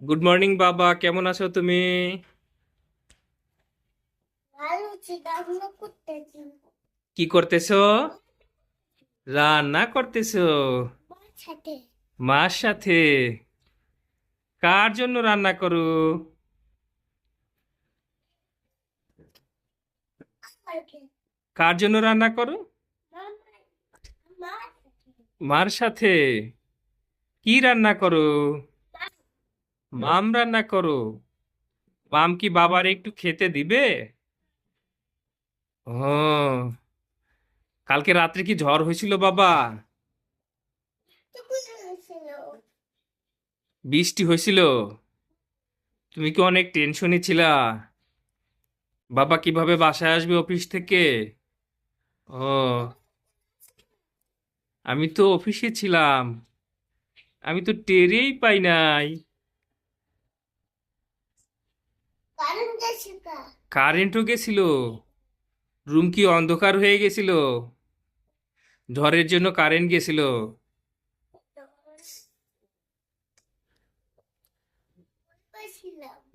Good morning বাবা। কেমন আছো তুমি? কি করতেছো? রান্না করতেছো? মার সাথে। কার জন্য রান্না করো? কার জন্য রান্না করো? মার সাথে। কি রান্না করো? মাম রান্না করো। মাম কি বাবার একটু খেতে দিবে? ও, কালকে রাত্রে কি ঝড় হয়েছিল বাবা? বৃষ্টি হয়েছিল। তুমি কি অনেক টেনশনে ছিলা? বাবা কীভাবে বাসায় আসবে অফিস থেকে? ও, আমি তো অফিসে ছিলাম। আমি তো টেরেই পাই নাই। কারেন্টও গেছিল? রুম কি অন্ধকার হয়ে গেছিল? ঝড়ের জন্য কারেন্ট গেছিল?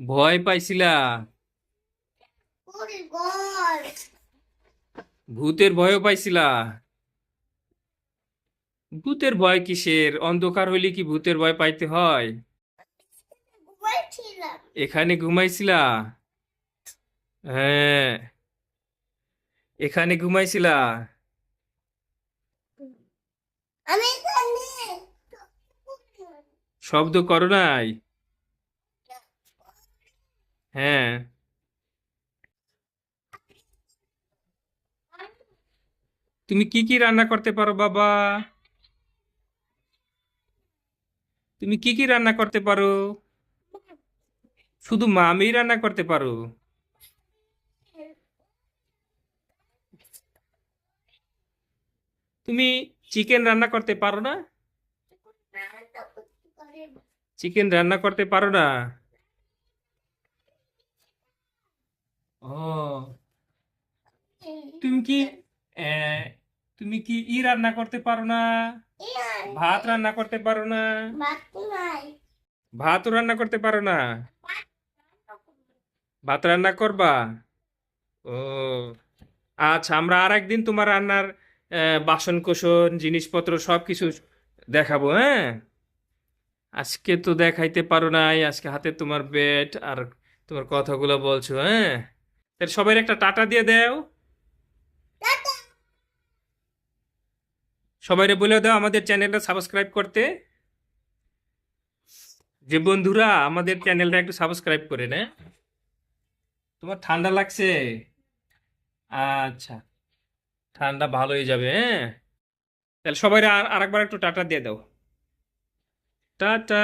ভয় পাইছিলা? ভূতের ভয়ও পাইছিলা? ভূতের ভয় কিসের? অন্ধকার হইলে কি ভূতের ভয় পাইতে হয়? এখানে ঘুমাইছিলা? হ্যাঁ। এখানে ঘুমাইছিলা? আমি এখানে। শব্দ করো নাই? হ্যাঁ। তুমি কি কি রান্না করতে পারো বাবা? তুমি কি কি রান্না করতে পারো? শুধু মামি রান্না করতে পারো? তুমি চিকেন রান্না করতে পারো না? চিকেন রান্না করতে পারো না? ও। তুমি কি তুমি কি ই রান্না করতে পারো না? ভাত রান্না করতে পারো না? ভাত রান্না করতে পারো না? ভাত রান্না করবা? ও। আচ্ছা আমরা আর একদিন তোমার রান্নার আহ, বাসন কোসন জিনিসপত্র সব কিছু দেখাবো হ্যাঁ? আজকে তো দেখাইতে পারো নাই আজকে হাতে তোমার বেড আর তোমার কথাগুলো বলছো হ্যাঁ? তাহলে সবাই একটা টাটা দিয়ে দাও। সবাইরে বলে দাও আমাদের চ্যানেলটা সাবস্ক্রাইব করতে। যে বন্ধুরা আমাদের চ্যানেলটা একটু সাবস্ক্রাইব করে নে। তোমার ঠান্ডা লাগছে? আচ্ছা। ঠান্ডা ভালো হয়ে যাবে হ্যাঁ? তাহলে সবাই আর আরেকবার একটু টাটা দিয়ে দাও। টাটা!